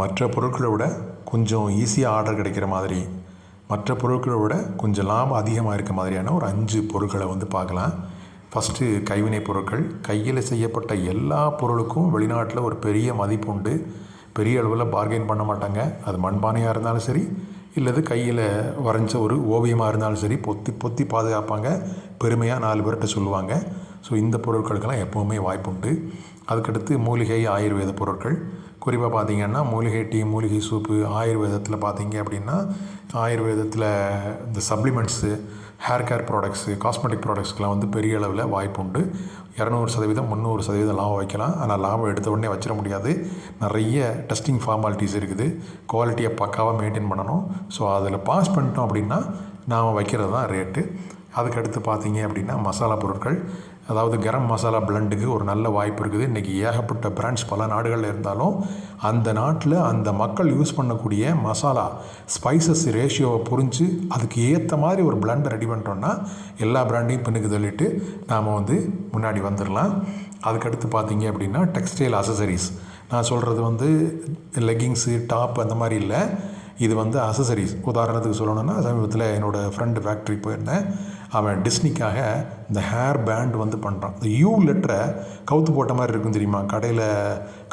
மற்ற பொருட்களை விட கொஞ்சம் ஈஸியாக ஆர்டர் கிடைக்கிற மாதிரி மற்ற பொருட்களை விட கொஞ்சம் லாபம் அதிகமாக இருக்க மாதிரியான ஒரு அஞ்சு பொருட்களை வந்து பார்க்கலாம். ஃபஸ்ட்டு கைவினைப் பொருட்கள். கையில் செய்யப்பட்ட எல்லா பொருளுக்கும் வெளிநாட்டில் ஒரு பெரிய மதிப்பு உண்டு. பெரிய அளவில் பார்கெயின் பண்ண மாட்டாங்க. அது மண்பானையாக இருந்தாலும் சரி இல்லது கையில் வரைஞ்ச ஒரு ஓவியமாக இருந்தாலும் சரி பொத்தி பொத்தி பாதுகாப்பாங்க. பெருமையாக நாலு பேர்கிட்ட சொல்லுவாங்க. ஸோ இந்த பொருட்களுக்கெல்லாம் எப்போவுமே வாய்ப்புண்டு. அதுக்கடுத்து மூலிகை ஆயுர்வேத பொருட்கள். குறிப்பாக பார்த்தீங்கன்னா மூலிகை டீ மூலிகை சூப்பு ஆயுர்வேதத்தில் பார்த்தீங்க அப்படின்னா ஆயுர்வேதத்தில் இந்த supplements hair care products cosmetic ப்ராடக்ட்ஸ்க்கெலாம் வந்து பெரிய அளவில் வாய்ப்பு உண்டு. இரநூறு சதவீதம் முந்நூறு சதவீதம் லாபம் வைக்கலாம். ஆனால் லாபம் எடுத்த உடனே வச்சிட முடியாது. நிறைய டெஸ்டிங் ஃபார்மாலிட்டிஸ் இருக்குது. குவாலிட்டியை பக்காவாக மெயின்டைன் பண்ணணும். ஸோ அதில் பாஸ் பண்ணிட்டோம் அப்படின்னா நாம் வைக்கிறது தான் ரேட்டு அதுக்கடுத்து பார்த்தீங்க அப்படின்னா மசாலா பொருட்கள். அதாவது கரம் மசாலா பிளண்டுக்கு ஒரு நல்ல வாய்ப்பு இருக்குது. இன்றைக்கி ஏகப்பட்ட பிராண்ட்ஸ் பல நாடுகளில் இருந்தாலும் அந்த நாட்டில் அந்த மக்கள் யூஸ் பண்ணக்கூடிய மசாலா ஸ்பைசஸ் ரேஷியோவை புரிஞ்சு அதுக்கு ஏற்ற மாதிரி ஒரு பிளண்டை ரெடி பண்ணுறோன்னா எல்லா பிராண்டையும் பின்னுக்கு தள்ளிட்டு நாம் வந்து முன்னாடி வந்துடலாம் அதுக்கடுத்து பார்த்தீங்க அப்படின்னா டெக்ஸ்டைல் அசசரிஸ் நான் சொல்கிறது வந்து லெக்கிங்ஸு டாப் அந்த மாதிரி இல்லை. இது வந்து அசசரிஸ் உதாரணத்துக்கு சொல்லணும்னா சமீபத்தில் என்னோடய ஃப்ரெண்டு ஃபேக்ட்ரி போயிருந்தேன். அவன் டிஸ்னிக்காக இந்த ஹேர் பேண்ட் வந்து பண்ணுறான் இந்த யூ லெட்டரை கவுத்து போட்ட மாதிரி இருக்கும் தெரியுமா? கடையில்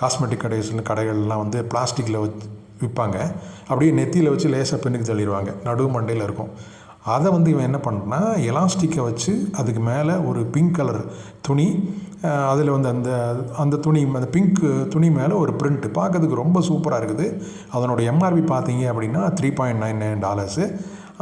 காஸ்மெட்டிக் கடைகள் கடைகள்லாம் வந்து பிளாஸ்டிக்கில் வச்சு விற்பாங்க. அப்படியே நெத்தியில் வச்சு லேசாக பெண்ணுக்கு தள்ளிடுவாங்க. நடுவு மண்டையில் இருக்கும். அதை வந்து இவன் என்ன பண்ணுறான்னா எலாஸ்டிக்கை வச்சு அதுக்கு மேலே ஒரு பிங்க் கலர் துணி அதில் வந்து அந்த அந்த துணி அந்த பிங்க் துணி மேலே ஒரு பிரிண்ட்டு பார்க்கறதுக்கு ரொம்ப சூப்பராக இருக்குது. அதனோட எம்ஆர்பி பார்த்தீங்க அப்படின்னா three point nine nine dollars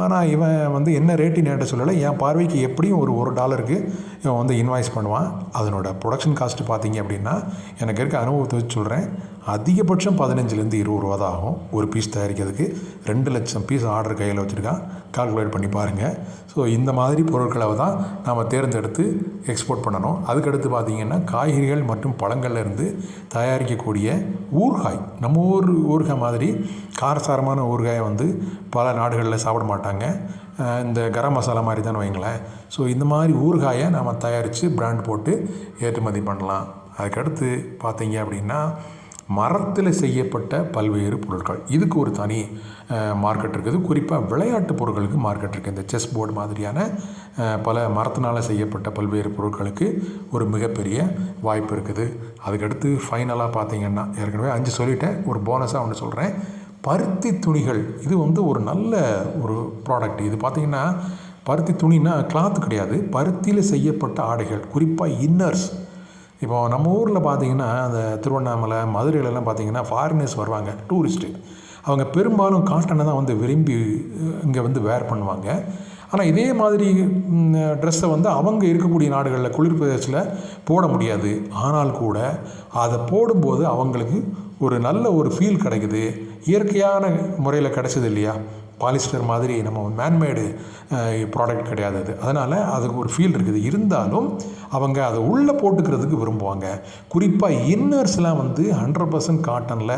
ஆனால் இவன் வந்து என்ன ரேட்டு நேட்ட சொல்லலை. என் பார்வைக்கு எப்படியும் ஒரு ஒரு டாலருக்கு இவன் வந்து இன்வாய்ஸ் பண்ணுவான். அதனோட ப்ரொடக்ஷன் காஸ்ட்டு பார்த்தீங்க அப்படின்னா எனக்கு இருக்க அனுபவத்தை வச்சு சொல்கிறேன் அதிகபட்சம் பதினஞ்சுலேருந்து இருபது ரூபா தான் ஆகும் ஒரு பீஸ் தயாரிக்கிறதுக்கு. ரெண்டு லட்சம் பீஸ் ஆர்டர் கையில் வச்சுருக்கான். கால்குலேட் பண்ணி பாருங்கள் ஸோ இந்த மாதிரி பொருட்களை தான் நாம் தேர்ந்தெடுத்து எக்ஸ்போர்ட் பண்ணணும். அதுக்கடுத்து பார்த்திங்கன்னா காய்கறிகள் மற்றும் பழங்கள்லேருந்து தயாரிக்கக்கூடிய ஊறுகாய். நம்ம ஊர் ஊறுகாய் மாதிரி காரசாரமான ஊறுகாயை வந்து பல நாடுகளில் சாப்பிட மாட்டாங்க. இந்த கரம் மசாலா மாதிரி தான் வைங்களேன். ஸோ இந்த மாதிரி ஊறுகாயை நாம் தயாரித்து பிராண்ட் போட்டு ஏற்றுமதி பண்ணலாம். அதுக்கடுத்து பார்த்தீங்க அப்படின்னா மரத்தில் செய்யப்பட்ட பல்வேறு பொருட்கள். இதுக்கு ஒரு தனி மார்க்கெட் இருக்குது. குறிப்பாக விளையாட்டு பொருட்களுக்கு மார்க்கெட் இருக்குது இந்த செஸ் போர்டு மாதிரியான பல மரத்தினால் செய்யப்பட்ட பல்வேறு பொருட்களுக்கு ஒரு மிகப்பெரிய வாய்ப்பு இருக்குது. அதுக்கடுத்து ஃபைனலாக பார்த்தீங்கன்னா ஏற்கனவே அஞ்சு சொல்லிட்டேன். ஒரு போனஸாக ஒன்று சொல்கிறேன் பருத்தி துணிகள். இது வந்து ஒரு நல்ல ஒரு ப்ராடக்ட் இது பார்த்திங்கன்னா பருத்தி துணினா கிளாத்து கிடையாது. பருத்தியில் செய்யப்பட்ட ஆடைகள். குறிப்பாக இன்னர்ஸ் இப்போ நம்ம ஊரில் பார்த்தீங்கன்னா அந்த திருவண்ணாமலை மதுரையிலலாம் பார்த்தீங்கன்னா ஃபாரினர்ஸ் வருவாங்க டூரிஸ்ட்டு அவங்க பெரும்பாலும் காட்டனை தான் வந்து விரும்பி இங்கே வந்து வேர் பண்ணுவாங்க. ஆனால் இதே மாதிரி ட்ரெஸ்ஸை வந்து அவங்க இருக்கக்கூடிய நாடுகளில் குளிர் பிரதேசத்தில் போட முடியாது. ஆனால் கூட அதை போடும்போது அவங்களுக்கு ஒரு நல்ல ஒரு ஃபீல் கிடைக்குது. இயற்கையான முறையில் கிடைச்சது இல்லையா? பாலிஸ்டர் மாதிரி நம்ம மேன்மேடு ப்ராடக்ட் கிடையாது அது அதனால் அதுக்கு ஒரு ஃபீல் இருக்குது. இருந்தாலும் அவங்க அதை உள்ளே போட்டுக்கிறதுக்கு விரும்புவாங்க. குறிப்பாக இன்னர்ஸ்லாம் வந்து ஹண்ட்ரட் பர்சன்ட் காட்டனில்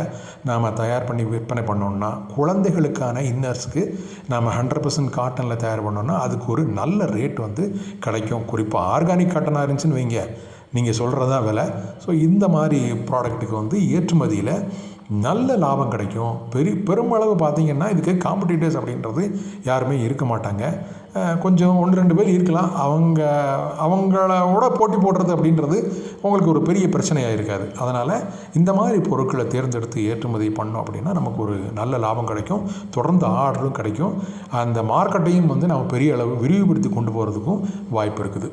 நாம் தயார் பண்ணி விற்பனை பண்ணோம்னா குழந்தைகளுக்கான இன்னர்ஸ்க்கு நாம் ஹண்ட்ரட் பர்சன்ட் காட்டனில் தயார் பண்ணோம்னா அதுக்கு ஒரு நல்ல ரேட் வந்து கிடைக்கும். குறிப்பாக ஆர்கானிக் காட்டனாக இருந்துச்சுன்னு வைங்க. நீங்கள் சொல்கிறதா விலை. ஸோ இந்த மாதிரி ப்ராடக்ட்டுக்கு வந்து ஏற்றுமதியில் நல்ல லாபம் கிடைக்கும். பெரிய பெருமளவு பார்த்திங்கன்னா இதுக்கு காம்படிட்டர்ஸ் அப்படின்றது யாருமே இருக்க மாட்டாங்க. கொஞ்சம் ஒன்று ரெண்டு பேர் இருக்கலாம். அவங்க அவங்களோட போட்டி போடுறது அப்படின்றது உங்களுக்கு ஒரு பெரிய பிரச்சனையாக இருக்காது. அதனால் இந்த மாதிரி பொருட்களை தேர்ந்தெடுத்து ஏற்றுமதி பண்ணோம் அப்படின்னா நமக்கு ஒரு நல்ல லாபம் கிடைக்கும். தொடர்ந்து ஆர்டரும் கிடைக்கும். அந்த மார்க்கெட்டையும் வந்து நம்ம பெரிய அளவு விரிவுபடுத்தி கொண்டு போகிறதுக்கும் வாய்ப்பு இருக்குது.